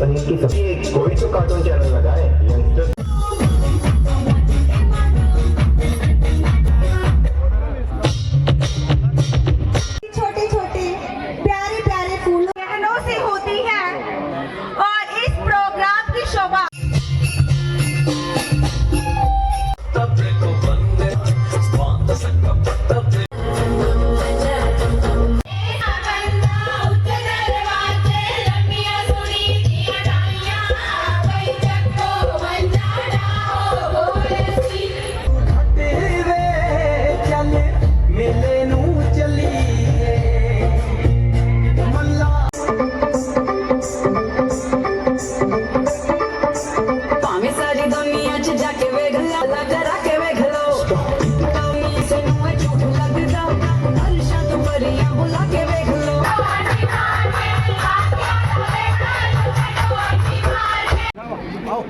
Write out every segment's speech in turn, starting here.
पण cartoon channel लगा है यंगस्टर्स आओ।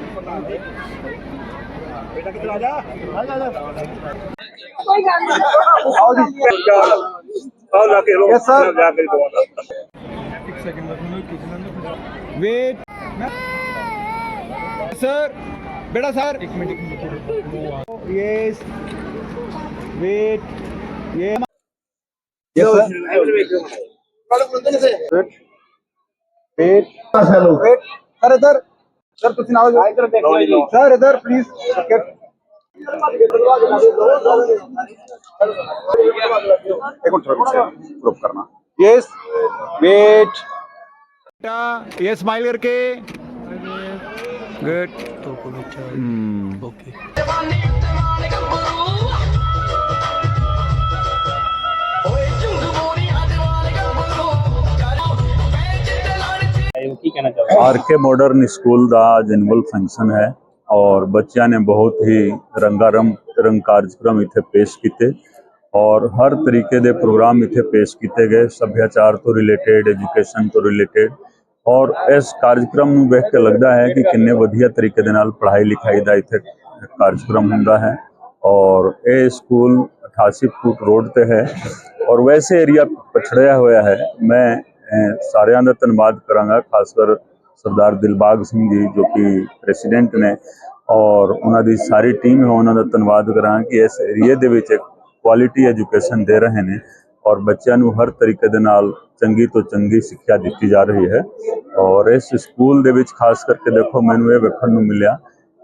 बेटा सर एक वेट सर बेटा सर एक मिनट यस वेट ये वेट वेट अरे सर कुछ ना इधर सर इधर प्लीज़ एक मिनट ग्रुप करना। यस वेट बेटा ये स्माइल करके good okay R K Modern School ਦਾ ਅੱਜ ਐਨੂਅਲ ਫੰਕਸ਼ਨ ਹੈ ਔਰ ਬੱਚਿਆਂ ਨੇ ਬਹੁਤ ਹੀ ਰੰਗਾਰੰਗ ਰੰਗ ਕਾਰਜਕ੍ਰਮ ਇੱਥੇ ਪੇਸ਼ ਕੀਤੇ ਔਰ ਹਰ ਤਰੀਕੇ ਦੇ ਪ੍ਰੋਗਰਾਮ ਇੱਥੇ ਪੇਸ਼ ਕੀਤੇ ਗਏ ਸੱਭਿਆਚਾਰ ਤੋਂ ਰਿਲੇਟਡ ਐਜੂਕੇਸ਼ਨ ਤੋਂ ਰਿਲੇਟਡ ਔਰ ਇਸ ਕਾਰਜਕ੍ਰਮ ਨੂੰ ਵੇਖ ਕੇ ਲੱਗਦਾ ਹੈ ਕਿ ਕਿੰਨੇ ਵਧੀਆ ਤਰੀਕੇ ਦੇ ਨਾਲ ਪੜ੍ਹਾਈ ਲਿਖਾਈ ਦਾ ਇੱਥੇ ਕਾਰਜਕ੍ਰਮ ਹੁੰਦਾ ਹੈ ਔਰ ਇਹ ਸਕੂਲ 88 ਫੁੱਟ ਰੋਡ ਤੇ ਹੈ ਔਰ ਵੈਸੇ ਏਰੀਆ ਪਛੜਿਆ ਹੋਇਆ ਹੈ ਮੈਂ ਅਹ, ਸਾਰਿਆਂ ਦਾ ਧੰਨਵਾਦ ਕਰਾਂਗਾ ਖਾਸ ਕਰ ਸਰਦਾਰ ਦਿਲਬਾਗ ਸਿੰਘ ਜੀ ਜੋ ਕਿ ਪ੍ਰੈਜ਼ੀਡੈਂਟ ਨੇ ਔਰ ਉਹਨਾਂ ਦੀ ਸਾਰੀ ਟੀਮ ਹੈ ਉਹਨਾਂ ਦਾ ਧੰਨਵਾਦ ਕਰਾਂ ਕਿ ਇਸ ਏਰੀਏ ਦੇ ਵਿੱਚ ਇੱਕ ਕੁਆਲਿਟੀ ਐਜੂਕੇਸ਼ਨ ਦੇ ਰਹੇ ਨੇ ਔਰ ਬੱਚਿਆਂ ਨੂੰ ਹਰ ਤਰੀਕੇ ਦੇ ਨਾਲ ਚੰਗੀ ਤੋਂ ਚੰਗੀ ਸਿੱਖਿਆ ਦਿੱਤੀ ਜਾ ਰਹੀ ਹੈ ਔਰ ਇਸ ਸਕੂਲ ਦੇ ਵਿੱਚ ਖਾਸ ਕਰਕੇ ਦੇਖੋ ਮੈਨੂੰ ਇਹ ਵੇਖਣ ਨੂੰ ਮਿਲਿਆ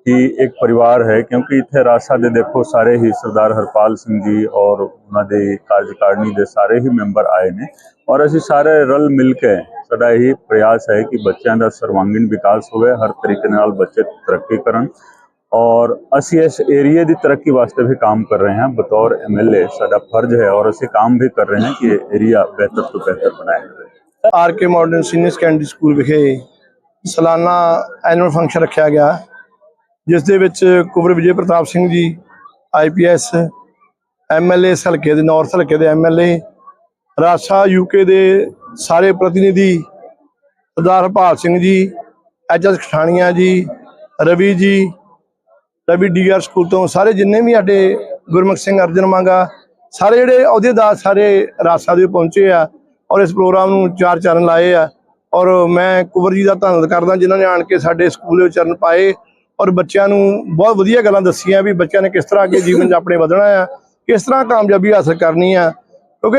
ਕਿ ਇੱਕ ਪਰਿਵਾਰ ਹੈ ਕਿਉਂਕਿ ਇੱਥੇ ਰਾਸਾ ਦੇ ਦੇਖੋ ਸਾਰੇ ਹੀ ਸਰਦਾਰ ਹਰਪਾਲ ਸਿੰਘ ਜੀ ਔਰ ਉਹਨਾਂ ਦੇ ਕਾਰਜਕਾਰਨੀ ਦੇ ਸਾਰੇ ਹੀ ਮੈਂਬਰ ਆਏ ਨੇ ਔਰ ਅਸੀਂ ਸਾਰੇ ਰਲ ਮਿਲ ਕੇ ਸਾਡਾ ਇਹ ਪ੍ਰਯਾਸ ਹੈ ਕਿ ਬੱਚਿਆਂ ਦਾ ਸਰਵਾਂਗੀਣ ਵਿਕਾਸ ਹੋਵੇ, ਹਰ ਤਰੀਕੇ ਨਾਲ ਬੱਚੇ ਤਰੱਕੀ ਕਰਨ ਔਰ ਅਸੀਂ ਇਸ ਏਰੀਏ ਦੀ ਤਰੱਕੀ ਵਾਸਤੇ ਵੀ ਕੰਮ ਕਰ ਰਹੇ ਹਾਂ। ਬਤੌਰ ਐਮਐਲਏ ਸਾਡਾ ਫਰਜ਼ ਹੈ ਔਰ ਅਸੀਂ ਕੰਮ ਵੀ ਕਰ ਰਹੇ ਹਾਂ ਕਿ ਇਹ ਏਰੀਆ ਬਿਹਤਰ ਤੋਂ ਬਿਹਤਰ ਬਣਾਇਆ ਜਾਵੇ। R K Modern Senior Secondary School ਵਿਖੇ ਸਾਲਾਨਾ ਐਨੂਅਲ ਫੰਕਸ਼ਨ ਰੱਖਿਆ ਗਿਆ। ਜਿਸ ਦੇ ਵਿੱਚ ਕੁਵਰ ਵਿਜੇ ਪ੍ਰਤਾਪ ਸਿੰਘ ਜੀ ਆਈਪੀਐਸ ਐਮਐਲਏ ਹਲਕੇ ਦੇ ਨਾਰਥ ਹਲਕੇ ਦੇ ਐਮਐਲਏ ਰਾਸਾ ਯੂਕੇ ਦੇ ਸਾਰੇ ਪ੍ਰਤੀਨਿਧੀ ਸਰਦਾਰ ਹਰਪਾਲ ਸਿੰਘ ਜੀ ਐਚਐਸ ਖਠਾਣੀਆਂ ਜੀ, ਰਵੀ ਜੀ, ਰਵੀ ਡੀਆਰ ਸਕੂਲ ਤੋਂ ਸਾਰੇ ਜਿੰਨੇ ਵੀ ਸਾਡੇ ਗੁਰਮੁਖ ਸਿੰਘ ਅਰਜਨ ਮੰਗਾ, ਸਾਰੇ ਜਿਹੜੇ ਅਹੁਦੇਦਾਰ ਸਾਰੇ ਰਾਸਾ ਦੇ ਪਹੁੰਚੇ ਆ ਔਰ ਇਸ ਪ੍ਰੋਗਰਾਮ ਨੂੰ ਚਾਰ ਚਰਨ ਲਾਏ ਆ ਔਰ ਮੈਂ ਕੁਵਰ ਜੀ ਦਾ ਧੰਨਵਾਦ ਕਰਦਾ ਜਿਨ੍ਹਾਂ ਨੇ ਆਣ ਕੇ ਸਾਡੇ ਸਕੂਲ ਦੇ ਵਿੱਚ ਚਰਨ ਪਾਏ ਔਰ ਬੱਚਿਆਂ ਨੂੰ ਬਹੁਤ ਵਧੀਆ ਗੱਲਾਂ ਦੱਸੀਆਂ ਵੀ ਬੱਚਿਆਂ ਨੇ ਕਿਸ ਤਰ੍ਹਾਂ ਅੱਗੇ ਜੀਵਨ 'ਚ ਆਪਣੇ ਵਧਣਾ ਆ, ਕਿਸ ਤਰ੍ਹਾਂ ਕਾਮਯਾਬੀ ਹਾਸਲ ਕਰਨੀ ਆ, ਕਿਉਂਕਿ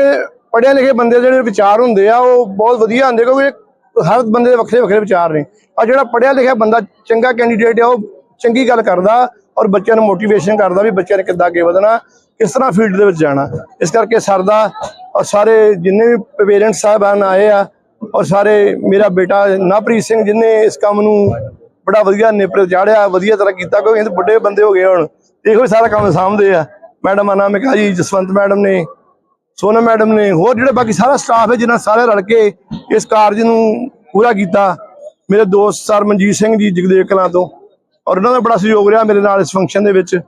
ਪੜ੍ਹੇ ਲਿਖੇ ਬੰਦੇ ਦੇ ਜਿਹੜੇ ਵਿਚਾਰ ਹੁੰਦੇ ਆ, ਉਹ ਬਹੁਤ ਵਧੀਆ ਹੁੰਦੇ ਕਿਉਂਕਿ ਹਰ ਬੰਦੇ ਦੇ ਵੱਖਰੇ ਵੱਖਰੇ ਵਿਚਾਰ ਨੇ। ਆ ਜਿਹੜਾ ਪੜ੍ਹਿਆ ਲਿਖਿਆ ਬੰਦਾ ਚੰਗਾ ਕੈਂਡੀਡੇਟ ਆ, ਉਹ ਚੰਗੀ ਗੱਲ ਕਰਦਾ ਔਰ ਬੱਚਿਆਂ ਨੂੰ ਮੋਟੀਵੇਸ਼ਨ ਕਰਦਾ ਵੀ ਬੱਚਿਆਂ ਨੇ ਕਿੱਦਾਂ ਅੱਗੇ ਵਧਣਾ, ਕਿਸ ਤਰ੍ਹਾਂ ਫੀਲਡ ਦੇ ਵਿੱਚ ਜਾਣਾ। ਇਸ ਕਰਕੇ ਸਰ ਦਾ ਔਰ ਸਾਰੇ ਜਿੰਨੇ ਵੀ ਪੇਰੈਂਟਸ ਸਾਹਿਬਾਨ ਆਏ ਆ ਔਰ ਸਾਰੇ ਮੇਰਾ ਬੇਟਾ ਨਵਪ੍ਰੀਤ ਸਿੰਘ ਜਿਨੇ ਇਸ ਕੰਮ ਨੂੰ ਬੜਾ ਵਧੀਆ ਨੇਪਰੇ ਚਾੜਿਆ, ਵਧੀਆ ਤਰ੍ਹਾਂ ਕੀਤਾ, ਕਿਉਂਕਿ ਇਹ ਵੱਡੇ ਬੰਦੇ ਹੋ ਗਏ ਹੁਣ। ਦੇਖੋ ਹੀ ਸਾਰਾ ਕੰਮ ਸਾਂਭਦੇ ਆ। ਮੈਡਮ ਅਨਾਮਿਕਾ ਜੀ, ਜਸਵੰਤ ਮੈਡਮ ਨੇ ਸੋਨਾ ਮੈਡਮ ਨੇ ਹੋਰ ਜਿਹੜੇ ਬਾਕੀ ਸਾਰਾ ਸਟਾਫ ਹੈ, ਜਿਨ੍ਹਾਂ ਸਾਰੇ ਰਲ ਕੇ ਇਸ ਕਾਰਜ ਨੂੰ ਪੂਰਾ ਕੀਤਾ, ਮੇਰੇ ਦੋਸਤ ਸਰ ਮਨਜੀਤ ਸਿੰਘ ਜੀ ਜਗਦੇਵ ਕਲਾਂ ਤੋਂ, ਔਰ ਉਹਨਾਂ ਦਾ ਬੜਾ ਸਹਿਯੋਗ ਰਿਹਾ ਮੇਰੇ ਨਾਲ ਇਸ ਫੰਕਸ਼ਨ ਦੇ ਵਿੱਚ।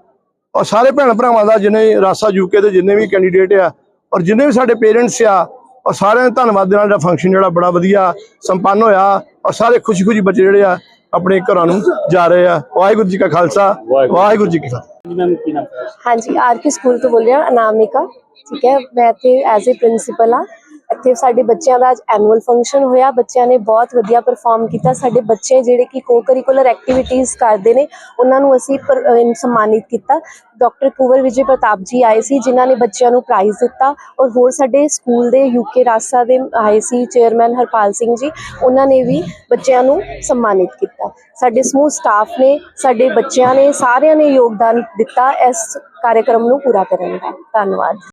ਔਰ ਸਾਰੇ ਭੈਣ ਭਰਾਵਾਂ ਦਾ, ਜਿਨੇ ਰਾਸਾ ਯੂਕੇ ਦੇ ਜਿੰਨੇ ਵੀ ਕੈਂਡੀਡੇਟ ਆ, ਔਰ ਜਿੰਨੇ ਵੀ ਸਾਡੇ ਪੇਰੈਂਟਸ ਆ, ਔਰ ਸਾਰਿਆਂ ਦਾ ਧੰਨਵਾਦ ਦੇ ਨਾਲ ਜਿਹੜਾ ਫੰਕਸ਼ਨ ਜਿਹੜਾ ਬੜਾ ਵਧੀਆ ਸੰਪੰਨ ਹੋਇਆ, ਔਰ ਸਾਰੇ ਖੁਸ਼ੀ-ਖੁਸ਼ੀ ਬੱਚੇ ਜਿਹੜੇ ਆ ਆਪਣੇ ਘਰਾਂ ਨੂੰ ਜਾ ਰਹੇ ਆ। ਵਾਹਿਗੁਰੂ ਜੀ ਕਾ ਖਾਲਸਾ ਵਾਹਿਗੁਰੂ ਜੀ ਕੀ ਫਤਿਹ। ਹਾਂਜੀ ਆਰ ਕੇ ਸਕੂਲ ਤੋਂ ਬੋਲ ਰਿਹਾ ਅਨਾਮਿਕਾ। ਠੀਕ ਹੈ ਮੈਂ ਇੱਥੇ ਐਜ਼ ਅ ਪ੍ਰਿੰਸੀਪਲ ਆ ਇੱਥੇ ਸਾਡੇ ਬੱਚਿਆਂ ਦਾ ਅੱਜ ਐਨੂਅਲ ਫੰਕਸ਼ਨ ਹੋਇਆ। ਬੱਚਿਆਂ ਨੇ ਬਹੁਤ ਵਧੀਆ ਪਰਫਾਰਮ ਕੀਤਾ। ਸਾਡੇ ਬੱਚੇ ਜਿਹੜੇ ਕਿ ਕੋ ਕਰਿਕੂਲਰ ਐਕਟੀਵਿਟੀਜ਼ ਕਰਦੇ ਨੇ, ਉਹਨਾਂ ਨੂੰ ਅਸੀਂ ਪਰ- ਸਨਮਾਨਿਤ ਕੀਤਾ। ਡਾਕਟਰ ਕੁਵਰ ਵਿਜੇ ਪ੍ਰਤਾਪ ਜੀ ਆਏ ਸੀ, ਜਿਨ੍ਹਾਂ ਨੇ ਬੱਚਿਆਂ ਨੂੰ ਪ੍ਰਾਈਜ਼ ਦਿੱਤਾ। ਔਰ ਹੋਰ ਸਾਡੇ ਸਕੂਲ ਦੇ ਯੂਕੇ ਰਾਸਾ ਦੇ ਆਏ ਸੀ ਚੇਅਰਮੈਨ ਹਰਪਾਲ ਸਿੰਘ ਜੀ, ਉਹਨਾਂ ਨੇ ਵੀ ਬੱਚਿਆਂ ਨੂੰ ਸਨਮਾਨਿਤ ਕੀਤਾ। ਸਾਡੇ ਸਮੂਹ ਸਟਾਫ ਨੇ, ਸਾਡੇ ਬੱਚਿਆਂ ਨੇ ਸਾਰਿਆਂ ਨੇ ਯੋਗਦਾਨ ਦਿੱਤਾ। ਇਸ ਕਾਰਜਕ੍ਰਮ ਨੂੰ ਪੂਰਾ ਕਰਨ ਦਾ। ਧੰਨਵਾਦ।